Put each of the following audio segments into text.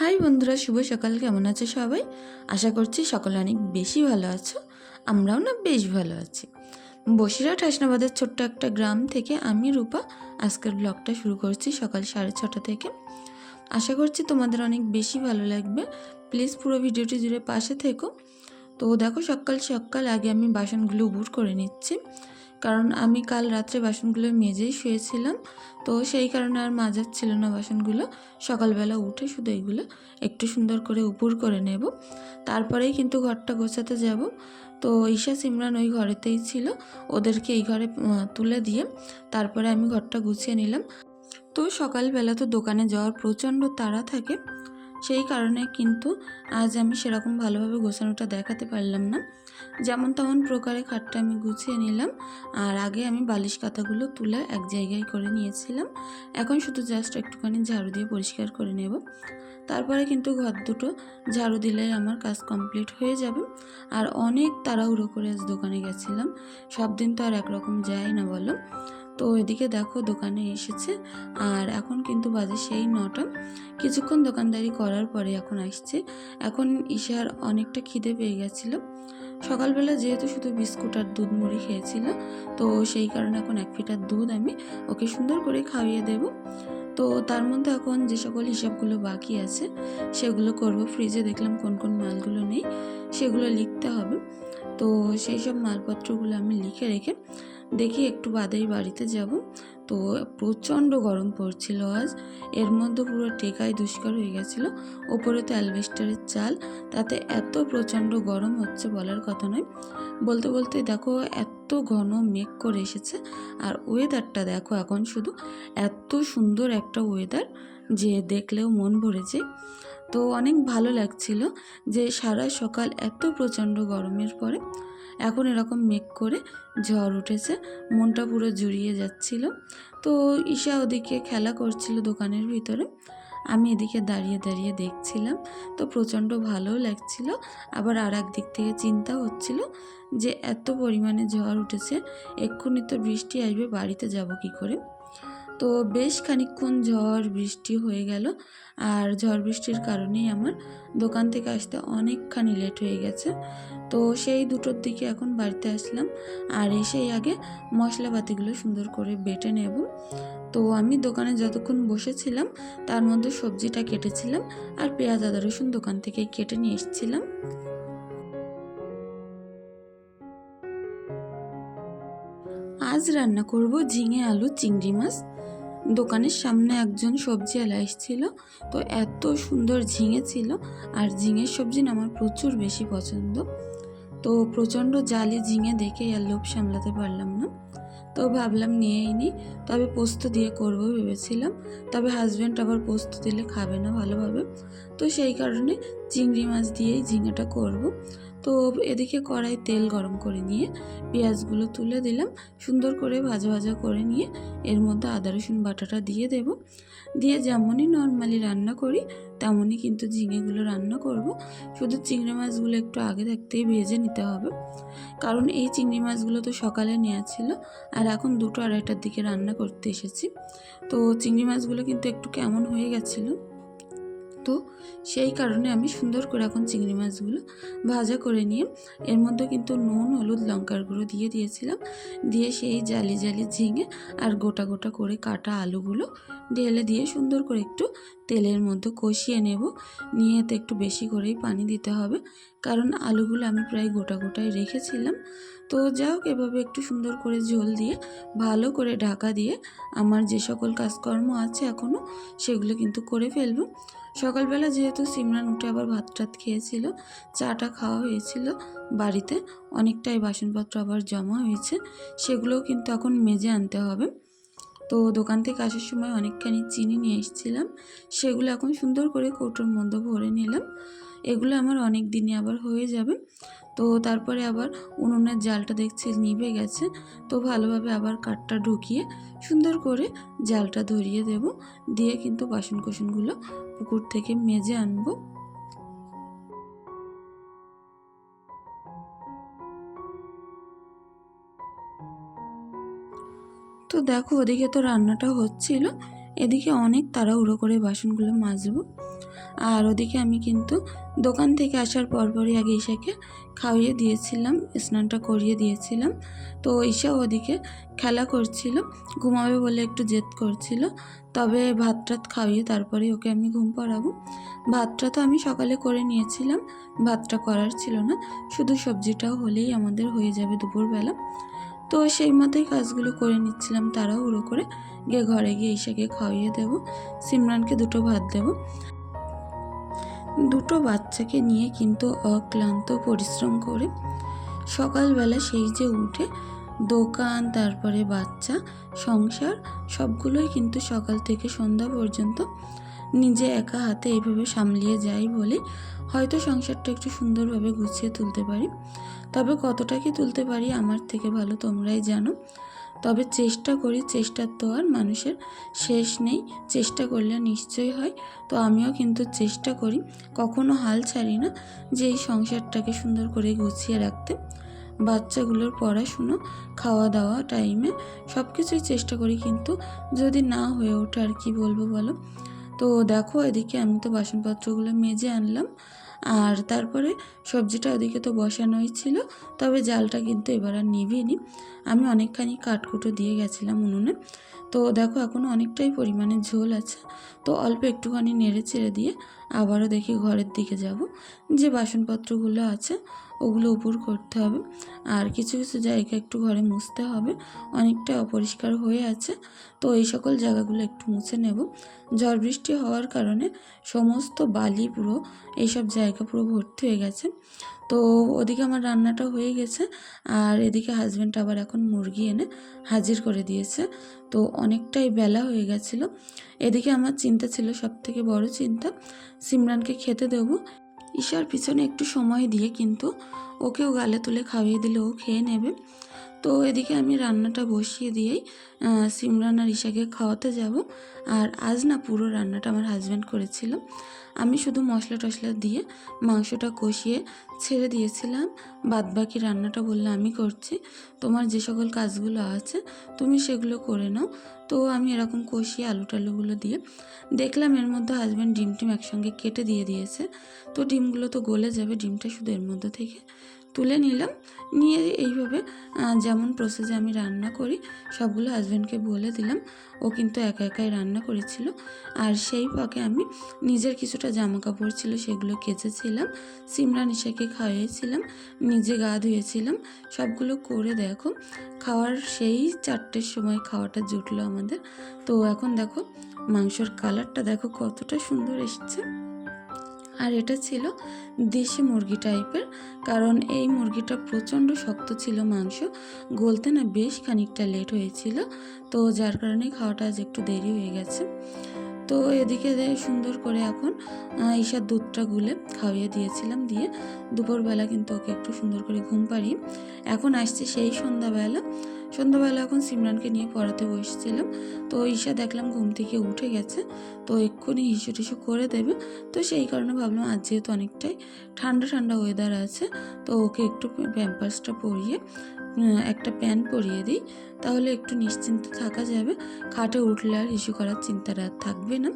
High বন্ধুরা, শুভ সকাল। কেমন আছো সবাই? আশা করছি সকলে অনেক বেশি ভালো আছো। আমরাও না বেশ ভালো আছি। বসিরহাট হাসনাবাদের ছোট্ট একটা গ্রাম থেকে আমি রূপা আজকের ব্লগটা শুরু করছি সকাল সাড়ে ছটা থেকে। আশা করছি তোমাদের অনেক বেশি ভালো লাগবে। প্লিজ পুরো ভিডিওটি জুড়ে পাশে থেকো। তো দেখো, সকাল সকাল আগে আমি বাসনগুলো উবুর করে নিচ্ছি। কারণ আমি কাল রাত্রে বাসনগুলো মেজেই শুয়েছিলাম, তো সেই কারণে আর মাজার ছিল না বাসনগুলো। সকালবেলা উঠে শুধু এগুলো একটু সুন্দর করে উপর করে নেব। তারপরেই কিন্তু ঘরটা গোছাতে যাব। তো ঈশা, সিমরান ওই ঘরেতেই ছিল। ওদেরকে এই ঘরে তুলে দিয়ে তারপরে আমি ঘরটা গুছিয়ে নিলাম। তো সকালবেলা তো দোকানে যাওয়ার প্রচণ্ড তাড়া থাকে। সেই কারণে কিন্তু আজ আমি সেরকম ভালোভাবে গোছানোটা দেখাতে পারলাম না। যেমন তেমন প্রকারে খাটটা আমি গুছিয়ে নিলাম আর আগে আমি বালিশ কাঁথাগুলো তুলে এক জায়গায় করে নিয়েছিলাম। এখন শুধু জাস্ট একটুখানি ঝাড়ু দিয়ে পরিষ্কার করে নেব। তারপরে কিন্তু ঘর দুটো ঝাড়ু দিলেই আমার কাজ কমপ্লিট হয়ে যাবে। আর অনেক তাড়াহুড়ো করে আজ দোকানে গেছিলাম। সব দিন তো আর একরকম যায় না বলো। তো এদিকে দেখো দোকানে এসেছে। আর এখন কিন্তু বাজে সেই নটা। কিছুক্ষণ দোকানদারি করার পরে এখন আসছে। এখন ঈশার অনেকটা খিদে পেয়ে গেছিল। সকালবেলা যেহেতু শুধু বিস্কুট আর দুধ মুড়ি খেয়েছিল, তো সেই কারণে এখন এক ফিটার দুধ আমি ওকে সুন্দর করে খাইয়ে দেব। তো তার মধ্যে এখন যে সকল হিসাবগুলো বাকি আছে, সেগুলো করব। ফ্রিজে দেখলাম কোন কোন মালগুলো নেই, সেগুলো লিখতে হবে। তো সেই সব মালপত্রগুলো আমি লিখে রেখে দেখি একটু বাদেই বাড়িতে যাব। তো প্রচণ্ড গরম পড়ছিল আজ। এর মধ্যে পুরো টেকাই দুষ্কার হয়ে গেছিল। ওপরে তো অ্যালবেস্টারের চাল। তাতে এত প্রচণ্ড গরম হচ্ছে বলার কথা নয়। বলতে বলতে দেখো এত ঘন মেঘ করে এসেছে। আর ওয়েদারটা দেখো এখন শুধু এত সুন্দর একটা ওয়েদার যে দেখলেও মন ভরে যায়। তো অনেক ভালো লাগছিল যে সারা সকাল এত প্রচণ্ড গরমের পরে এখন এরকম মেঘ করে ঝড় উঠেছে, মনটা পুরো জুড়িয়ে যাচ্ছিল। তো ঈশা ওদিকে খেলা করছিল দোকানের ভিতরে, আমি এদিকে দাঁড়িয়ে দাঁড়িয়ে দেখছিলাম। তো প্রচণ্ড ভালোও লাগছিল, আবার আর দিক থেকে চিন্তা হচ্ছিল যে এত পরিমাণে ঝড় উঠেছে, এক্ষুনি তো বৃষ্টি আসবে, বাড়িতে যাব কি করে? তো বেশ খানিকক্ষণ ঝড় বৃষ্টি হয়ে গেল। আর ঝড় বৃষ্টির কারণেই আমার দোকান থেকে আসতে অনেকখানি লেট হয়ে গেছে। তো সেই দুটোর দিকে এখন বাড়িতে আসলাম। আর এসেই আগে মশলাপাতিগুলো সুন্দর করে বেটে নেব। তো আমি দোকানে যতক্ষণ বসেছিলাম, তার মধ্যে সবজিটা কেটেছিলাম আর পেঁয়াজ, আদা, রসুন দোকান থেকে কেটে নিয়ে এসেছিলাম। আজ রান্না করব ঝিঙে, আলু, চিংড়ি মাছ। দোকানের সামনে একজন সবজি সবজিওয়ালা এসেছিল তো এত সুন্দর ঝিঙে ছিল আর ঝিঙের সবজি আমার প্রচুর বেশি পছন্দ। তো প্রচণ্ড জালি ঝিঙে দেখে আর লোভ সামলাতে পারলাম না। তো ভাবলাম নিয়েই নি, তবে পোস্ত দিয়ে করব ভেবেছিলাম, তবে হাজব্যান্ড আবার পোস্ত দিলে খাবে না ভালোভাবে। তো সেই কারণে চিংড়ি মাছ দিয়েই ঝিঙেটা করব। তো এদিকে কড়াই তেল গরম করে নিয়ে পেঁয়াজগুলো তুলে দিলাম। সুন্দর করে ভাজা ভাজা করে নিয়ে এর মধ্যে আদা, রসুন বাটাটা দিয়ে দেব। দিয়ে যেমনই নর্মালি রান্না করি, তেমনই কিন্তু ঝিঙেগুলো রান্না করব। শুধু চিংড়ি মাছগুলো একটু আগে থাকতেই ভেজে নিতে হবে। কারণ এই চিংড়ি মাছগুলো তো সকালে নেওয়া ছিল আর এখন দুটো আড়াইটার দিকে রান্না করতে এসেছি। তো চিংড়ি মাছগুলো কিন্তু একটু কেমন হয়ে গেছিল? তো সেই কারণে আমি সুন্দর করে এখন চিংড়ি মাছগুলো ভাজা করে নিয়ে এর মধ্যে কিন্তু নুন, হলুদ, লঙ্কার গুঁড়ো দিয়ে দিয়েছিলাম। দিয়ে সেই জালি জালি ঝিঙে আর গোটা গোটা করে কাটা আলুগুলো ঢেলে দিয়ে সুন্দর করে একটু তেলের মধ্যে কষিয়ে নেব। নিয়ে এতে একটু বেশি করেই পানি দিতে হবে। কারণ আলুগুলো আমি প্রায় গোটা গোটাই রেখেছিলাম। তো যা হোক এভাবে একটু সুন্দর করে ঝোল দিয়ে, ভালো করে ঢাকা দিয়ে আমার যে সকল কাজকর্ম আছে এখনও সেগুলো কিন্তু করে ফেলব। সকালবেলা যেহেতু সিমরান উঠে আবার ভাত টাত খেয়েছিল, চাটা খাওয়া হয়েছিল বাড়িতে, অনেকটাই বাসনপত্র আবার জমা হয়েছে, সেগুলোও কিন্তু এখন মেজে আনতে হবে। তো দোকান থেকে আসার সময় অনেকখানি চিনি নিয়ে এসেছিলাম। সেগুলো এখন সুন্দর করে কৌটোর মধ্যে ভরে নিলাম। এগুলো আমার অনেক দিনই আবার হয়ে যাবে। তো তারপরে আবার উনুনের জালটা দেখছি নিভে গেছে। তো ভালোভাবে আবার কাঠটা ঢুকিয়ে সুন্দর করে জালটা ধরিয়ে দেব। দিয়ে কিন্তু বাসন কোসনগুলো পুকুর থেকে মেজে আনব। তো দেখো, ওদিকে তো রান্নাটা হচ্ছিল। এদিকে অনেক তাড়াহুড়ো করে বাসনগুলো মাজবো। আর ওদিকে আমি কিন্তু দোকান থেকে আসার পরপরই আগে ঈশাকে খাইয়ে দিয়েছিলাম, স্নানটা করিয়ে দিয়েছিলাম। তো ঈশা ওদিকে খেলা করছিল, ঘুমাবে বলে একটু জেদ করছিল। তবে ভাত টাত খাইয়ে তারপরে ওকে আমি ঘুম পাড়াবো। ভাতটা তো আমি সকালে করে নিয়েছিলাম, ভাতটা করার ছিল না। শুধু সবজিটাও হলেই আমাদের হয়ে যাবে দুপুরবেলা। তো সেই মতোই কাজগুলো করে নিচ্ছিলাম তাড়াহুড়ো করে। গিয়ে ঘরে গিয়ে ঈশাকে খাইয়ে দেবো। সিমরানকে দুটো ভাত দেবো। দুটো বাচ্চাকে নিয়ে কিন্তু অক্লান্ত পরিশ্রম করে সকালবেলা সেই যে উঠে দোকান, তারপরে বাচ্চা, সংসার, সবগুলোই কিন্তু সকাল থেকে সন্ধ্যা পর্যন্ত নিজে একা হাতে এইভাবে সামলিয়ে যাই বলে হয়তো সংসারটা একটু সুন্দরভাবে গুছিয়ে তুলতে পারি। তবে কতটা কি তুলতে পারি আমার থেকে ভালো তোমরাই জানো। তবে চেষ্টা করি, চেষ্টার তো আর মানুষের শেষ নেই, চেষ্টা করলে নিশ্চয়ই হয়। তো আমিও কিন্তু চেষ্টা করি, কখনো হাল ছাড়ি না যে এই সংসারটাকে সুন্দর করে গুছিয়ে রাখতে। বাচ্চাগুলোর পড়াশুনো খাওয়া দাওয়া টাইমে সব কিছুই চেষ্টা করি কিন্তু যদি না হয়ে ওঠে আর কি বলব বলো? তো দেখো এদিকে আমি তো বাসনপত্রগুলো মেজে আনলাম। আর তারপরে সবজিটা ওদিকে তো বসানোই ছিল, তবে জালটা কিন্তু এবার আর নিভিনি। আমি অনেকখানি কাঠকুটো দিয়ে গেছিলাম উনুনে। তো দেখো এখনও অনেকটাই পরিমাণে ঝোল আছে। তো অল্প একটুখানি নেড়ে চেড়ে দিয়ে আবারও দেখি ঘরের দিকে যাব। যে বাসনপত্রগুলো আছে, ওগুলো উপর করতে হবে। আর কিছু কিছু জায়গা একটু ঘরে মুছতে হবে। অনেকটা অপরিষ্কার হয়ে আছে। তো এই সকল জায়গাগুলো একটু মুছে নেব। ঝড় বৃষ্টি হওয়ার কারণে সমস্ত বালি পুরো এইসব জায়গা পুরো ভর্তি হয়ে গেছে। তো ওদিকে আমার রান্নাটা হয়ে গেছে। আর এদিকে হাজব্যান্ড আবার এখন মুরগি এনে হাজির করে দিয়েছে। তো অনেকটাই বেলা হয়ে গেছিল। এদিকে আমার চিন্তা ছিল সব থেকে বড় চিন্তা, সিমরানকে খেতে দেবো। ঈশার পিছনে একটু সময় দিয়ে কিন্তু ওকেও গালে তুলে খাইয়ে দিলে ও খেয়ে নেবে। তো এদিকে আমি রান্নাটা বসিয়ে দিয়েই সিমরান আর ঈশাকে খাওয়াতে যাব। আর আজ না পুরো রান্নাটা আমার হাজব্যান্ড করেছিল। আমি শুধু মশলা টশলা দিয়ে মাংসটা কষিয়ে ছেড়ে দিয়েছিলাম। বাদ বাকি রান্নাটা বললে আমি করছি। তোমার যে সকল কাজগুলো আছে, তুমি সেগুলো করে নাও। তো আমি এরকম কষিয়ে আলু টালুগুলো দিয়ে দেখলাম এর মধ্যে হাজব্যান্ড ডিম টিম একসঙ্গে কেটে দিয়ে দিয়েছে। তো ডিমগুলো তো গলে যাবে, ডিমটা শুধু এর মধ্যে থেকে। তুলে নিলাম। নিয়ে এইভাবে যেমন প্রসেসে আমি রান্না করি, সবগুলো হাজব্যান্ডকে বলে দিলাম। ও কিন্তু একা একাই রান্না করেছিল। আর সেই ফাঁকে আমি নিজের কিছুটা জামা কাপড় ছিল, সেগুলো কেচেছিলাম। সিমরা নিশাকে খাইয়েছিলাম, নিজে গা ধুয়েছিলাম। সবগুলো করে দেখো, খাওয়ার সেই চারটের সময় খাওয়াটা জুটলো আমাদের। তো এখন দেখো, মাংসর কালারটা দেখো কতটা সুন্দর এসছে। আর এটা ছিল দেশি মুরগি টাইপের কারণ এই মুরগিটা প্রচণ্ড শক্ত ছিল মাংস, গলতে না বেশ খানিকটা লেট হয়েছিল, তো যার কারণে খাওয়াটা আজ একটু দেরি হয়ে গেছে। তো এদিকে সুন্দর করে এখন ঈশার দুধটা গুলে খাওয়িয়ে দিয়েছিলাম দিয়ে দুপুরবেলা কিন্তু ওকে একটু সুন্দর করে ঘুম পাড়িয়ে, এখন আসছে সেই সন্ধ্যাবেলা সন্ধ্যাবেলা এখন সিমরানকে নিয়ে পড়াতে বসেছিলাম। তো ঈশা দেখলাম ঘুম থেকে উঠে গেছে। তো এক্ষুনি হিসু টিসু করে দেবে। তো সেই কারণে ভাবলাম আজ যেহেতু অনেকটাই ঠান্ডা ঠান্ডা ওয়েদার আছে, তো ওকে একটু প্যাম্পাসটা পরিয়ে একটা প্যান্ট পরিয়ে দিই। তাহলে একটু নিশ্চিন্ত থাকা যাবে। খাটে উঠলে আর ইস্যু করার চিন্তাটা থাকবে না।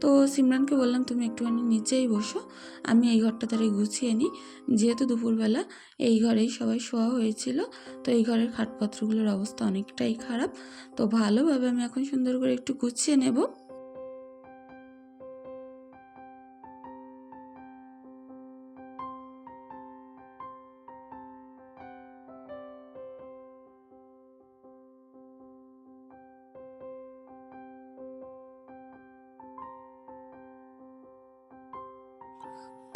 তো সিমরানকে বললাম, তুমি একটুখানি নিচেই বসো, আমি এই ঘরটা তারে গুছিয়ে নিই। যেহেতু দুপুরবেলা এই ঘরেই সবাই শোয়া হয়েছিল, তো এই ঘরের খাটপত্রগুলোর অবস্থা অনেকটাই খারাপ। তো ভালোভাবে আমি এখন সুন্দর করে একটু গুছিয়ে নেব।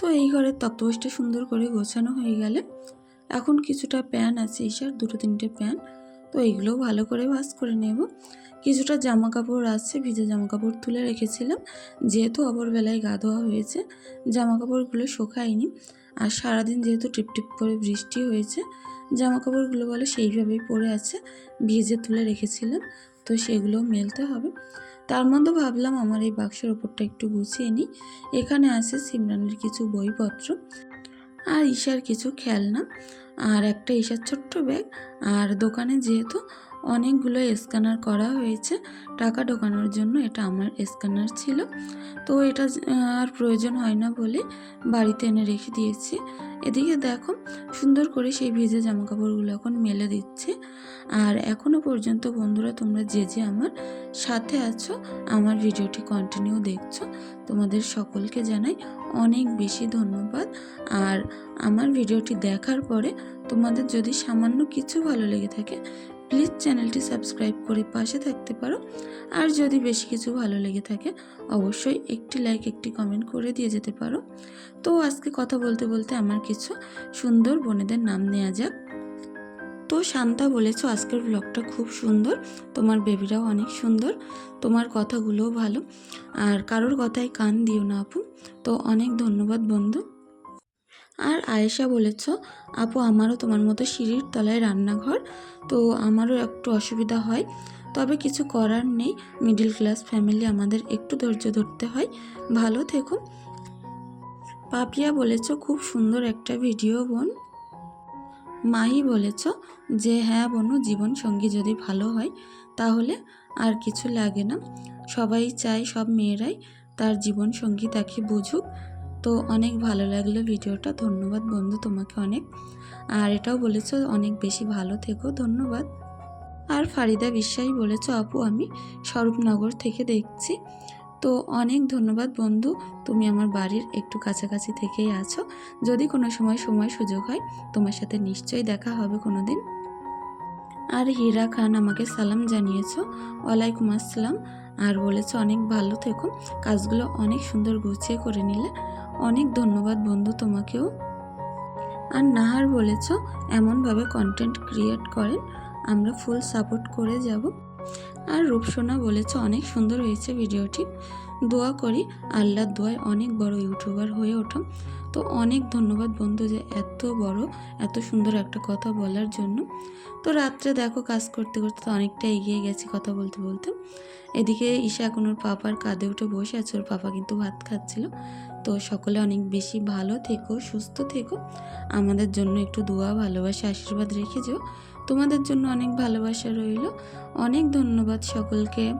তো এই ঘরের তক্তপোষটা সুন্দর করে গোছানো হয়ে গেলে এখন কিছুটা প্যান আছে ঈশার, দুটো তিনটে প্যান। তো এইগুলোও ভালো করে ভাস করে নেব। কিছুটা জামা কাপড় আছে, ভিজে জামা কাপড় তুলে রেখেছিলাম। যেহেতু অপরবেলায় গা ধোয়া হয়েছে জামা কাপড়গুলো শোকায়নি। আর সারাদিন যেহেতু টিপ টিপ করে বৃষ্টি হয়েছে জামা কাপড়গুলো বলে সেইভাবেই পরে আছে, ভিজে তুলে রেখেছিলাম। তো সেগুলো মেলতে হবে। তার মধ্যে ভাবলাম আমার এই বাক্সের ওপরটা একটু গুছিয়ে নিই। এখানে আছে সিমরানের কিছু বইপত্র আর ঈশার কিছু খেলনা আর একটা ঈশার ছোট্ট ব্যাগ। আর দোকানে যেহেতু অনেকগুলো স্ক্যানার করা হয়েছে, টাকা ঢোকানোর জন্য এটা আমার স্ক্যানার ছিল। তো এটা আর প্রয়োজন হয় না বলে বাড়িতে এনে রেখে দিয়েছি। এদিকে দেখো, সুন্দর করে সেই ভিজে জামা কাপড়গুলো এখন মেলে দিচ্ছে। আর এখনও পর্যন্ত বন্ধুরা, তোমরা যে যে আমার সাথে আছো, আমার ভিডিওটি কন্টিনিউ দেখছ, তোমাদের সকলকে জানাই অনেক বেশি ধন্যবাদ। আর আমার ভিডিওটি দেখার পরে তোমাদের যদি সামান্য কিছু ভালো লেগে থাকে প্লিজ চ্যানেলটি সাবস্ক্রাইব করে পাশে থাকতে পারো। আর যদি বেশি কিছু ভালো লেগে থাকে, অবশ্যই একটি লাইক একটি কমেন্ট করে দিয়ে যেতে পারো। তো আজকে কথা বলতে বলতে আমার কিছু সুন্দর বোনেদের নাম নেওয়া যাক। তো শান্তা বলেছ, আজকের ব্লগটা খুব সুন্দর। তোমার বেবিরাও অনেক সুন্দর। তোমার কথাগুলোও ভালো। আর কারোর কথায় কান দিও না আপু। তো অনেক ধন্যবাদ বন্ধু। আর আয়েশা বলেছ, আপু, আমারও তোমার মতো সিঁড়ির তলায় রান্নাঘর, তো আমারও একটু অসুবিধা হয়। তবে কিছু করার নেই। মিডিল ক্লাস ফ্যামিলি আমাদের একটু ধৈর্য ধরতে হয়। ভালো থেকো। পাপিয়া বলেছ, খুব সুন্দর একটা ভিডিও, বোন। মাহি বলেছ, যে হ্যাঁ বোনু, জীবন সঙ্গী যদি ভালো হয়, তাহলে আর কিছু লাগে না। সবাই চায় সব মেয়েরাই তার জীবন সঙ্গী তাকে বুঝুক। তো অনেক ভালো লাগল ভিডিওটা। ধন্যবাদ বন্ধু তোমাকে অনেক। আর এটাও বলেছ, অনেক বেশি ভালো থেকো। ধন্যবাদ। আর ফারিদা বিশ্বাস বলেছ, আপু, আমি স্বরূপনগর থেকে দেখছি। তো অনেক ধন্যবাদ বন্ধু, তুমি আমার বাড়ির একটু কাছাকাছি থেকেই আছো। যদি কোনো সময় সময় সুযোগ হয়, তোমার সাথে নিশ্চয়ই দেখা হবে কোনো দিন আর হীরা খান আমাকে সালাম জানিয়েছো, ওয়ালাইকুম আসসালাম। আর বলেছ, অনেক ভালো থেকো। কাজগুলো অনেক সুন্দর গুছিয়ে করে নিলে। অনেক ধন্যবাদ বন্ধু তোমাকেও। আর নাহার বলেছ, এমনভাবে কন্টেন্ট ক্রিয়েট করেন, আমরা ফুল সাপোর্ট করে যাব। আর রূপসোনা বলেছে, অনেক সুন্দর হয়েছে ভিডিওটি। দোয়া করি আল্লাহর দোয়ায় অনেক বড় ইউটিউবার হয়ে ওঠো। তো অনেক ধন্যবাদ বন্ধু যে এত বড়, এত সুন্দর একটা কথা বলার জন্য। তো রাত্রে দেখো কাজ করতে করতে তো অনেকটা এগিয়ে গেছি কথা বলতে বলতে। এদিকে ঈশা এখন ওর পাপার কাঁধে উঠে বসে আছে, ওর পাপা কিন্তু ভাত খাচ্ছিল। তো সকলে অনেক বেশি ভালো থেকো, সুস্থ থেকো। আমাদের জন্য একটু দোয়া, ভালোবাসা, আশীর্বাদ রেখে যেও। তোমাদের জন্য অনেক ভালোবাসা রইল। অনেক ধন্যবাদ সকলকে।